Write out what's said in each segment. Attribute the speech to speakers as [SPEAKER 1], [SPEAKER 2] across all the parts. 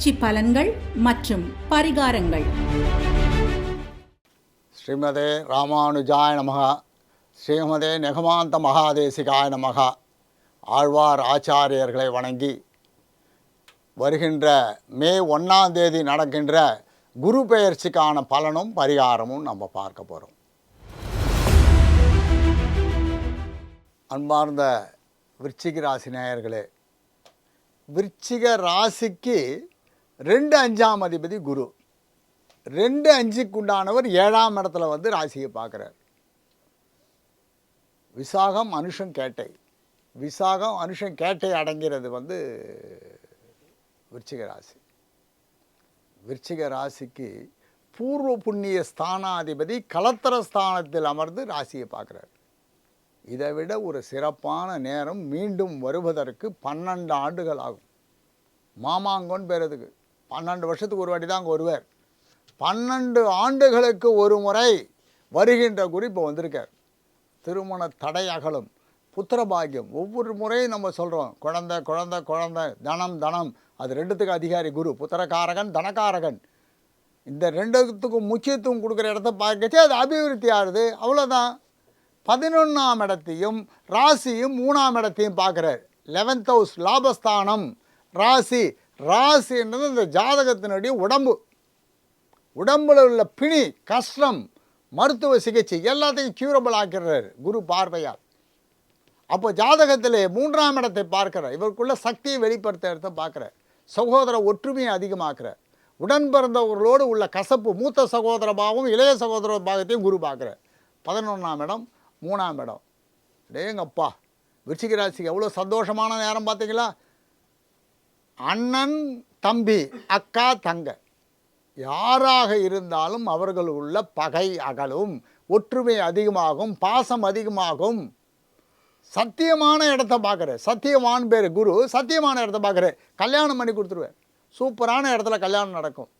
[SPEAKER 1] பயிற்சி பலன்கள் மற்றும் பரிகாரங்கள்.
[SPEAKER 2] ஸ்ரீமதே ராமானுஜாய நமகா ஸ்ரீமதே நெகமாந்த மகாதேசிகாய நமகா ஆழ்வார் ஆச்சாரியர்களை வணங்கி வருகின்ற மே ஒன்றாம் தேதி நடக்கின்ற குரு பெயர்ச்சிக்கான பலனும் பரிகாரமும் நம்ம பார்க்க போகிறோம் அன்பார்ந்த விருச்சிக ராசி நேயர்களே விருச்சிக ராசிக்கு ரெண்டு அஞ்சாம் அதிபதி குரு. ரெண்டு அஞ்சுக்கு உண்டானவர் ஏழாம் இடத்துல வந்து ராசியை பார்க்குறார். விசாகம் அனுஷம் கேட்டை. விசாகம் அனுஷம் கேட்டை அடங்கிறது வந்து விருச்சிக ராசி. விருச்சிக ராசிக்கு பூர்வ புண்ணிய ஸ்தானாதிபதி கலத்தர ஸ்தானத்தில் அமர்ந்து ராசியை பார்க்குறார். இதை விட ஒரு சிறப்பான நேரம் மீண்டும் வருவதற்கு பன்னெண்டு ஆண்டுகள் ஆகும். மாமாங்கோன்னு பேர் அதுக்கு. பன்னெண்டு வருஷத்துக்கு ஒரு வாட்டி தான் அங்கே வருவார். பன்னெண்டு ஆண்டுகளுக்கு ஒரு முறை வருகின்ற குரு இப்போ வந்திருக்கார். திருமண தடை அகலும் புத்திர பாக்கியம் ஒவ்வொரு முறையும் நம்ம சொல்கிறோம் குழந்தை குழந்தை குழந்தை தனம் தனம். அது ரெண்டுத்துக்கு அதிகாரி குரு புத்திரக்காரகன் தனக்காரகன். இந்த ரெண்டுத்துக்கும் முக்கியத்துவம் கொடுக்குற இடத்த பார்க்கச்சு அது அபிவிருத்தி ஆகுது. அவ்வளோதான் பதினொன்றாம் இடத்தையும் ராசியும் மூணாம் இடத்தையும் பார்க்குறார். லெவன்த் ஹவுஸ் லாபஸ்தானம். ராசி ராசின்றது இந்த ஜாதகத்தினுடைய உடம்பு. உடம்புல உள்ள பிணி கஷ்டம் மருத்துவ சிகிச்சை எல்லாத்தையும் கியூரபிள் ஆக்கிறார் குரு பார்வையால். அப்போ ஜாதகத்திலே மூன்றாம் இடத்தை பார்க்கிறார். இவருக்குள்ள சக்தியை வெளிப்படுத்த இடத்தை பார்க்குறார். சகோதர ஒற்றுமையை அதிகமாக்குறார். உடன் பிறந்தவர்களோடு உள்ள கசப்பு மூத்த சகோதர பாவம் இளைய சகோதர பாகத்தையும் குரு பார்க்குறார். பதினொன்றாம் இடம் மூணாம் இடம். டேங்கப்பா விருச்சிக ராசிக்கு எவ்வளோ சந்தோஷமான நேரம் பார்த்தீங்களா? அண்ணன் தம்பி அக்கா தங்க. யாராக இருந்தாலும் அவர்கள் உள்ள பகை அகலும் ஒற்றுமை அதிகமாகும் பாசம் அதிகமாகும். சத்தியமான இடத்த பார்க்குற சத்தியமான பேர் குரு சத்தியமான இடத்த பார்க்குற கல்யாணம் பண்ணி கொடுத்துருவார். சூப்பரான இடத்துல கல்யாணம் நடக்கும்.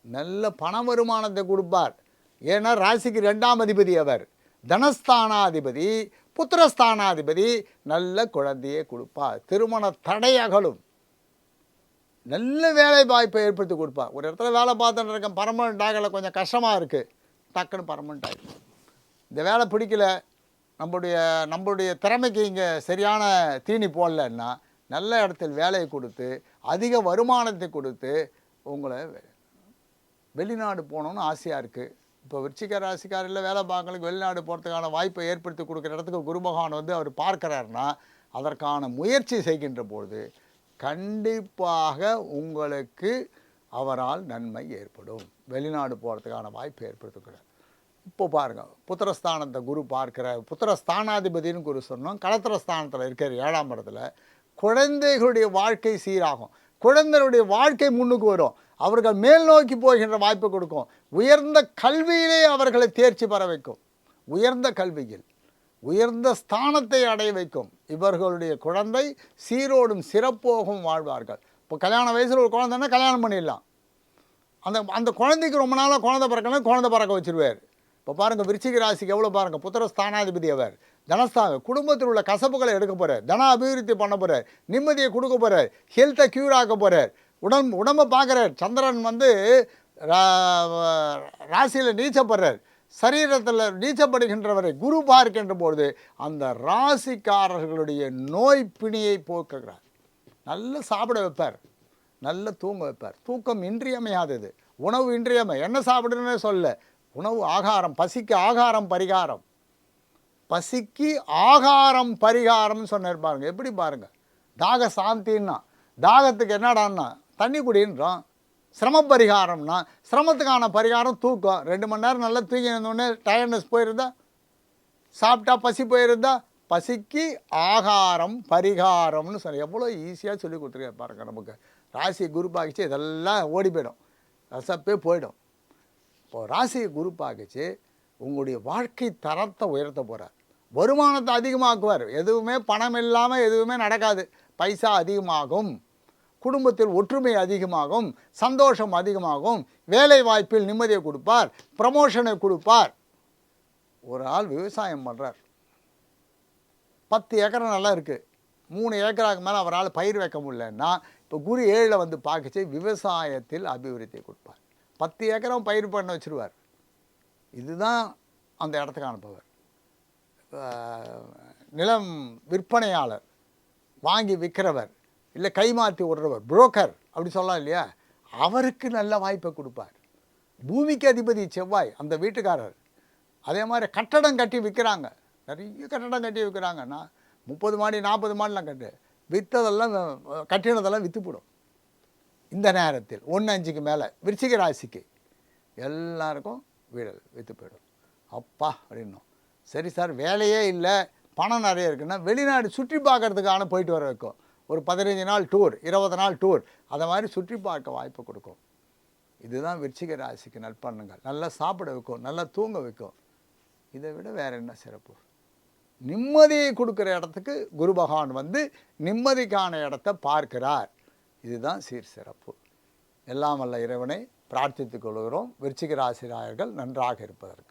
[SPEAKER 2] நல்ல பண வருமானத்தை கொடுப்பார். ஏன்னா ராசிக்கு ரெண்டாம் அதிபதி அவர். தனஸ்தானாதிபதி புத்திரஸ்தானாதிபதி நல்ல குழந்தையை கொடுப்பார். திருமண தடை அகலும். நல்ல வேலை வாய்ப்பை ஏற்படுத்தி கொடுப்பா ஒரு இடத்துல வேலை பார்த்துட்டு இருக்கேன் பர்மனெண்ட் ஆகலை கொஞ்சம் கஷ்டமாக இருக்குது டக்குன்னு பர்மனெண்ட் ஆகிடும் இந்த வேலை பிடிக்கல நம்மளுடைய நம்மளுடைய திறமைக்கு இங்கே சரியான தீனி போடலன்னா நல்ல இடத்தில் வேலையை கொடுத்து அதிக வருமானத்தை கொடுத்து உங்களை வெளிநாடு போகணுன்னு ஆசையாக இருக்குது இப்போ விருச்சிக ராசிக்காரில் வேலை பார்க்கறதுக்கு வெளிநாடு போகிறதுக்கான வாய்ப்பை ஏற்படுத்தி கொடுக்குற இடத்துக்கு குருபகவான் வந்து அவர் பார்க்குறாருன்னா அதற்கான முயற்சி செய்கின்ற பொழுது கண்டிப்பாக உங்களுக்கு அவரால் நன்மை ஏற்படும். வெளிநாடு போகிறதுக்கான வாய்ப்பு ஏற்படுத்தக்கூடாது இப்போ பாருங்கள் புத்திரஸ்தானத்தை குரு பார்க்கிற புத்திரஸ்தானாதிபதினு குரு சொன்னோம் களத்திரஸ்தானத்தில் இருக்கிற ஏழாம் இடத்துல குழந்தைகளுடைய வாழ்க்கை சீராகும். குழந்தைகளுடைய வாழ்க்கை முன்னுக்கு வரும். அவர்கள் மேல் நோக்கி போகின்ற வாய்ப்பு கொடுக்கும். உயர்ந்த கல்வியிலே அவர்களை தேர்ச்சி பெற வைக்கும். உயர்ந்த கல்வியில். உயர்ந்த ஸ்தானத்தை அடைய வைக்கும். இவர்களுடைய குழந்தை சீரோடும் சிறப்போகும் வாழ்வார்கள். இப்போ கல்யாண வயசில் ஒரு குழந்தைன்னா கல்யாணம் பண்ணிடலாம். அந்த அந்த குழந்தைக்கு ரொம்ப நாளாக குழந்தை பிறக்கணும் குழந்தை பிறக்க வச்சிருவார். இப்போ பாருங்கள் விருச்சிக ராசிக்கு எவ்வளோ பாருங்கள் புத்திர ஸ்தானாதிபதி அவர். தனஸ்தாங்க குடும்பத்தில் உள்ள கசப்புகளை எடுக்க போகிறார் தன அபிவிருத்தி பண்ண போகிறார் நிம்மதியை கொடுக்க போகிறார் ஹெல்த்தை க்யூர் ஆக்க போகிறார் உடம்பு உடம்பை பார்க்குறார். சந்திரன் வந்து ராசியில் நீச்சப்படுறார். சரீரத்தில் நீச்சப்படுகின்றவரை குரு பார்க்கின்ற பொழுது அந்த ராசிக்காரர்களுடைய நோய் பிணியை போக்குகிறார். நல்ல சாப்பிட வைப்பார். நல்ல தூங்க வைப்பார். தூக்கம் இன்றியமையாதது. உணவு இன்றியமை. என்ன சாப்பிடுன்னு சொல்ல. உணவு ஆகாரம் பசிக்கு ஆகாரம் பரிகாரம். பசிக்கு ஆகாரம் பரிகாரம்னு சொன்னார் பாருங்க. எப்படி பாருங்கள் தாக சாந்தின்னா. தாகத்துக்கு என்னடான்னா? தண்ணி குடின்றோம் சிரம பரிகாரம்னா சிரமத்துக்கான பரிகாரம் தூக்கம். ரெண்டு மணி நேரம் நல்லா தூங்கி இருந்தோடனே டயர்னஸ் போயிருந்தா சாப்பிட்டா பசி போயிருந்தா பசிக்கு ஆகாரம் பரிகாரம்னு சொல்லி எவ்வளோ ஈஸியாக சொல்லி கொடுத்துருக்க பாருங்க நமக்கு. ராசி குரு பாகிச்சு இதெல்லாம் ஓடி போயிடும். ரசப்பே போயிடும். இப்போ ராசியை குரு பாகிச்சு உங்களுடைய வாழ்க்கை தரத்தை உயர்த்த போகிறார் வருமானத்தை அதிகமாக்குவார். எதுவுமே பணம் இல்லாமல் எதுவுமே நடக்காது. பைசா அதிகமாகும். குடும்பத்தில் ஒற்றுமை அதிகமாகும் சந்தோஷம் அதிகமாகும் வேலை வாய்ப்பில் நிம்மதியை கொடுப்பார் ப்ரமோஷனை கொடுப்பார். ஒரு ஆள் விவசாயம் பண்ணுறார் பத்து ஏக்கர் நல்லா இருக்குது மூணு ஏக்கராக்கு மேலே அவரால் பயிர் வைக்க முடியலன்னா இப்போ குரு ஏழில் வந்து பார்க்கச்சு விவசாயத்தில் அபிவிருத்தி கொடுப்பார். பத்து ஏக்கரம் பயிர் பண்ண வச்சுருவார். இதுதான் அந்த இடத்துக்கு அனுப்புவார் நிலம் விற்பனையாளர் வாங்கி விற்கிறவர் இல்லை கைமாற்றி விடுறவர் புரோக்கர் அப்படி சொல்லலாம் இல்லையா? அவருக்கு நல்ல வாய்ப்பை கொடுப்பார். பூமிக்கு அதிபதி செவ்வாய் அந்த வீட்டுக்காரர். அதே மாதிரி கட்டடம் கட்டி விற்கிறாங்க நிறைய கட்டடம் கட்டி விற்கிறாங்க நான் முப்பது மாடி நாற்பது மாடிலாம் கட்டு. விற்றதெல்லாம் கட்டினதெல்லாம் விற்று போடும் இந்த நேரத்தில் ஒன்று அஞ்சுக்கு மேலே விருச்சிக ராசிக்கு எல்லாருக்கும் வீடு விற்று போயிடும். அப்பா அப்படின்னும். சரி சார் வேலையே இல்லை. பணம் நிறைய இருக்குன்னா வெளிநாடு சுற்றி பார்க்கறதுக்கான போயிட்டு வர வைக்கும் ஒரு பதினைஞ்சு நாள் டூர் இருபது நாள் டூர் அதை மாதிரி சுற்றி பார்க்க வாய்ப்பு கொடுக்கும். இதுதான் விருச்சிக ராசிக்கு நற்பண்ணுங்கள் நல்லா சாப்பிட வைக்கும் நல்லா தூங்க வைக்கும். இதை விட வேற என்ன சிறப்பு? நிம்மதியை கொடுக்குற இடத்துக்கு குரு பகவான் வந்து நிம்மதிக்கான இடத்த பார்க்கிறார். இதுதான் சீர் சிறப்பு. எல்லாம் வல்ல இறைவனை பிரார்த்தித்துக் கொள்கிறோம். விருச்சிக ராசிராயர்கள் நன்றாக இருப்பதற்கு.